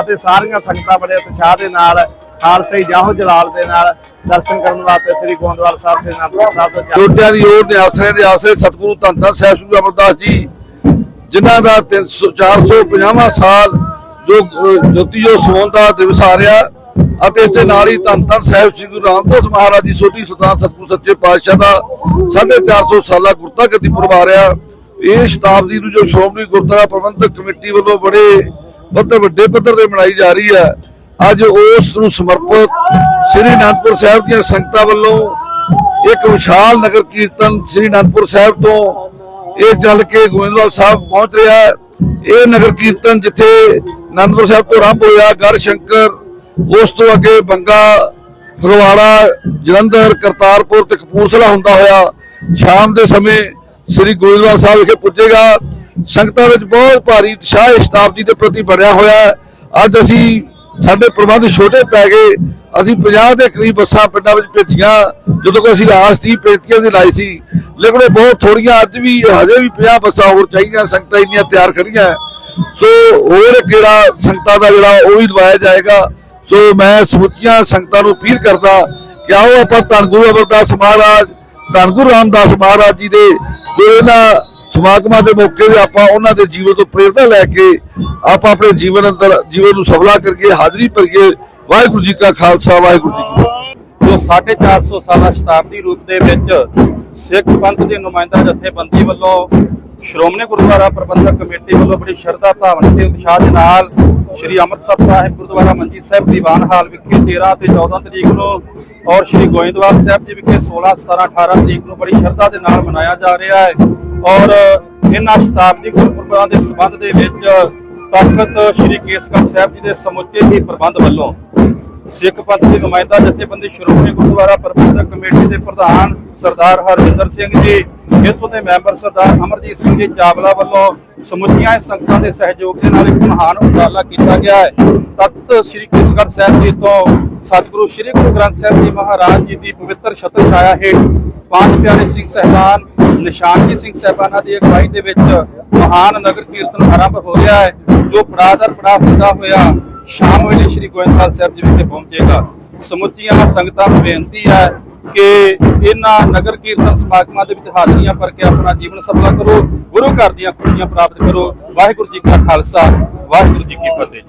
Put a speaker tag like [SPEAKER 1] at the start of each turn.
[SPEAKER 1] ਅਤੇ ਸਾਰੀਆਂ ਸੰਗਤਾਂ ਬੜੇ ਉਤਸ਼ਾਹ ਦੇ ਨਾਲ ਖਾਲਸੇ ਜਾਹੋ ਜਲਾਲ ਦੇ ਨਾਲ ਦਰਸ਼ਨ ਕਰਨ ਵਾਸਤੇ ਸ੍ਰੀ ਗੋਂਦਵਾਲ ਸਾਹਿਬ, ਸ੍ਰੀ ਅਨੰਦਪੁਰ ਸਾਹਿਬ ਤੋਂ ਚੱਲ
[SPEAKER 2] ਦੀ ਓਟ ਦੇ ਆਸਰੇ ਦੇ ਆਸਰੇ ਸਤਿਗੁਰੂ ਧੰਨ ਧੰਨ ਸਾਹਿਬ ਸ੍ਰੀ ਅਮਰਦਾਸ ਜੀ, ਜਿਨ੍ਹਾਂ ਦਾ 300 450ਵਾਂ ਸਾਲ ਜੋ ਜੋਤੀ ਜੋ ਸੋਹਣ ਦਾ ਦਿਵਸ ਆ ਰਿਹਾ ਅਤੇ ਇਸ ਦੇ ਨਾਲ ਹੀ ਧੰਨ ਧੰਨ ਸਾਹਿਬ ਸ੍ਰੀ ਗੁਰੂ ਰਾਮਦਾਸ ਮਹਾਰਾਜ ਜੀ, ਸੋਢੀ ਸੁਲਤਾਨ ਸਤਿਗੁਰੂ ਸੱਚੇ ਪਾਤਸ਼ਾਹ ਦਾ 450 ਸਾਲਾ ਗੁਰਤਾ ਗੱਦੀ ਪੁਰਬ ਆ। ਰਿਹਾ ਇਹ ਸ਼ਤਾਬਦੀ ਨੂੰ ਜੋ ਸ਼੍ਰੋਮਣੀ ਗੁਰਦੁਆਰਾ ਪ੍ਰਬੰਧਕ ਕਮੇਟੀ ਵੱਲੋਂ ਬੜੇ ਪੱਧਰ, ਵੱਡੇ ਪੱਧਰ ਤੇ ਮਨਾਈ ਜਾ ਰਹੀ ਹੈ ਅੱਜ ਉਸ ਨੂੰ ਸਮਰਪਿਤ ਸ੍ਰੀ ਅਨੰਦਪੁਰ ਸਾਹਿਬ ਦੀਆਂ ਸੰਗਤਾਂ ਵੱਲੋਂ ਇੱਕ ਵਿਸ਼ਾਲ ਨਗਰ ਕੀਰਤਨ ਸ੍ਰੀ ਅਨੰਦਪੁਰ ਸਾਹਿਬ ਤੋਂ ਇਹ ਚੱਲ ਕੇ ਗੋਇੰਦਵਾਲ ਸਾਹਿਬ ਪਹੁੰਚ ਰਿਹਾ ਹੈ। ਇਹ ਨਗਰ ਕੀਰਤਨ ਜਿੱਥੇ ਅਨੰਦਪੁਰ ਸਾਹਿਬ ਤੋਂ ਆਰੰਭ ਹੋਇਆ ਗੜ ਸ਼ੰਕਰ, ਉਸ ਤੋਂ ਅੱਗੇ ਬੰਗਾ, ਫਗਵਾੜਾ, ਜਲੰਧਰ, ਕਰਤਾਰਪੁਰ ਤੇ ਕਪੂਰਥਲਾ ਹੁੰਦਾ ਹੋਇਆ। ਸ਼ਾਮ ਦੇ ਸਮੇਂ ਸ੍ਰੀ ਗੋਇੰਦਵਾਲ ਸਾਹਿਬ ਵਿਖੇ ਪੁੱਜੇਗਾ। ਸੰਗਤਾਂ ਵਿੱਚ ਬਹੁਤ ਭਾਰੀ ਉਤਸ਼ਾਹ ਇਸ ਸ਼ਤਾਬਦੀ ਦੇ ਪ੍ਰਤੀ ਬਣਿਆ ਹੋਇਆ ਹੈ। ਅੱਜ ਅਸੀਂ ਸਾਡੇ ਪ੍ਰਬੰਧ ਛੋਟੇ ਪੈ ਗਏ। ਅਸੀਂ 50 ਦੇ ਕਰੀਬ ਬੱਸਾਂ ਪਿੰਡਾਂ ਵਿੱਚ ਭੇਜੀਆਂ। ਜਦੋਂ ਕਿ ਅਸੀਂ ਆਸ 30 35 ਦੀ ਲਾਈ ਸੀ। ਲੇਕਿਨ ਇਹ ਬਹੁਤ ਥੋੜੀਆਂ ਅੱਜ ਵੀ ਹਜੇ ਵੀ 50 ਬੱਸਾਂ ਹੋਰ ਚਾਹੀਦੀਆਂ। ਸੰਗਤਾਂ ਇੰਨੀਆਂ ਤਿਆਰ ਖੜੀਆਂ ਸੋ ਹੋਰ ਕਿਹੜਾ ਸੰਗਤਾਂ ਦਾ ਜਿਹੜਾ ਉਹ ਵੀ ਲਵਾਇਆ ਜਾਏਗਾ। ਸੋ ਮੈਂ ਸਮੁੱਚੀਆਂ ਸੰਗਤਾਂ ਨੂੰ ਅਪੀਲ ਕਰਦਾ ਕਿ ਆਓ ਆਪਾਂ ਧੰਨ ਗੁਰੂ ਅਮਰਦਾਸ ਮਹਾਰਾਜ, ਧੰਨ ਗੁਰੂ ਰਾਮਦਾਸ ਮਹਾਰਾਜ ਜੀ ਦੇ ਜੋ ਇਹਨਾਂ ਸਮਾਗਮਾਂ ਦੇ ਮੌਕੇ ਤੇ ਆਪਾਂ ਉਹਨਾਂ ਦੇ ਜੀਵਨ ਤੋਂ ਪ੍ਰੇਰਣਾ ਲੈ ਕੇ ਆਪਾਂ ਆਪਣੇ ਜੀਵਨ ਅੰਦਰ, ਜੀਵਨ ਨੂੰ ਸਫਲਾ ਕਰਕੇ ਹਾਜ਼ਰੀ ਭਰੀਏ। ਵਾਹਿਗੁਰੂ ਜੀ ਕਾ ਖਾਲਸਾ, ਵਾਹਿਗੁਰੂ ਜੀ ਕੀ ਫਤਿਹ।
[SPEAKER 1] ਜੋ 450 ਸਾਲਾ ਸ਼ਤਾਬਦੀ ਰੂਪ ਦੇ ਵਿੱਚ ਸਿੱਖ ਪੰਥ ਦੇ ਨੁਮਾਇੰਦਾ ਜਥੇਬੰਦੀ ਵੱਲੋਂ ਸ਼੍ਰੋਮਣੀ ਗੁਰਦੁਆਰਾ ਪ੍ਰਬੰਧਕ ਕਮੇਟੀ ਵੱਲੋਂ ਬੜੀ ਸ਼ਰਧਾ, ਭਾਵਨਾ ਤੇ ਉਤਸ਼ਾਹ ਦੇ ਨਾਲ ਸ੍ਰੀ ਅੰਮ੍ਰਿਤਸਰ ਸਾਹਿਬ ਗੁਰਦੁਆਰਾ ਮੰਜੀ ਸਾਹਿਬ ਦੀਵਾਨ ਹਾਲ ਵਿਖੇ 13 ਤੇ 14 ਤਰੀਕ ਨੂੰ ਔਰ ਸ੍ਰੀ ਗੋਇੰਦਵਾਲ ਸਾਹਿਬ ਜੀ ਵਿਖੇ 16 17 18 ਤਰੀਕ ਨੂੰ ਬੜੀ ਸ਼ਰਧਾ ਦੇ ਨਾਲ ਮਨਾਇਆ ਜਾ ਰਿਹਾ ਹੈ। ਔਰ ਇਹਨਾਂ ਸ਼ਤਾਬਦੀ ਗੁਰਪੁਰਬਾਂ ਦੇ ਸੰਬੰਧ ਦੇ ਵਿੱਚ ਤਖਤ ਸ੍ਰੀ ਕੇਸਗੜ੍ਹ ਸਾਹਿਬ ਜੀ ਦੇ ਸਮੁੱਚੇ ਹੀ ਪ੍ਰਬੰਧ ਵੱਲੋਂ ਸਿੱਖ ਪੰਥ ਦੀ ਨੁਮਾਇੰਦਾ ਜਥੇਬੰਦੀ ਸ਼੍ਰੋਮਣੀ ਗੁਰਦੁਆਰਾ ਪ੍ਰਬੰਧਕ ਕਮੇਟੀ ਦੇ ਪ੍ਰਧਾਨ ਸਰਦਾਰ ਹਰਜਿੰਦਰ ਸਿੰਘ ਜੀ, ਇੱਥੋਂ ਦੇ ਮੈਂਬਰ ਸਰਦਾਰ ਅਮਰਜੀਤ ਸਿੰਘ ਜੀ ਚਾਵਲਾ ਵੱਲੋਂ ਸਮੁੱਚੀਆਂ ਸੰਗਤਾਂ ਦੇ ਸਹਿਯੋਗ ਦੇ ਨਾਲ ਇੱਕ ਮਹਾਨ ਉਪਰਾਲਾ ਕੀਤਾ ਗਿਆ ਹੈ। ਤਖਤ ਸ੍ਰੀ ਕੇਸਗੜ੍ਹ ਸਾਹਿਬ ਜੀ ਤੋਂ ਸਤਿਗੁਰੂ ਸ੍ਰੀ ਗੁਰੂ ਗ੍ਰੰਥ ਸਾਹਿਬ ਜੀ ਮਹਾਰਾਜ ਜੀ ਦੀ ਪਵਿੱਤਰ ਛਤਰ ਛਾਇਆ ਹੇਠ ਪੰਜ ਪਿਆਰੇ ਸਿੰਘ ਸਹਿਬਾਨ ਨਿਸ਼ਾਨਜੀ ਸਿੰਘ ਸਹਿਬਾਨਾਂ ਦੀ ਅਗਵਾਈ ਦੇ ਵਿੱਚ ਮਹਾਨ ਨਗਰ ਕੀਰਤਨ ਆਰੰਭ ਹੋ ਰਿਹਾ ਹੈ, ਜੋ ਪੜਾਦਰ ਪੜਾ ਹੁੰਦਾ ਹੋਇਆ ਸ਼ਾਮ ਵੇਲੇ ਸ੍ਰੀ ਗੋਇੰਦਵਾਲ ਸਾਹਿਬ ਜੀ ਵਿਖੇ ਪਹੁੰਚੇਗਾ। ਸਮੁੱਚੀਆਂ ਸੰਗਤਾਂ ਨੂੰ ਬੇਨਤੀ ਹੈ ਕਿ ਇਹਨਾਂ ਨਗਰ ਕੀਰਤਨ ਸਮਾਗਮਾਂ ਦੇ ਵਿੱਚ ਹਾਜ਼ਰੀਆਂ ਭਰ ਕੇ ਆਪਣਾ ਜੀਵਨ ਸਫਲਾ ਕਰੋ, ਗੁਰੂ ਘਰ ਦੀਆਂ ਖੁਸ਼ੀਆਂ ਪ੍ਰਾਪਤ ਕਰੋ। ਵਾਹਿਗੁਰੂ ਜੀ ਕਾ ਖਾਲਸਾ, ਵਾਹਿਗੁਰੂ ਜੀ ਕੀ ਫਤਿਹ।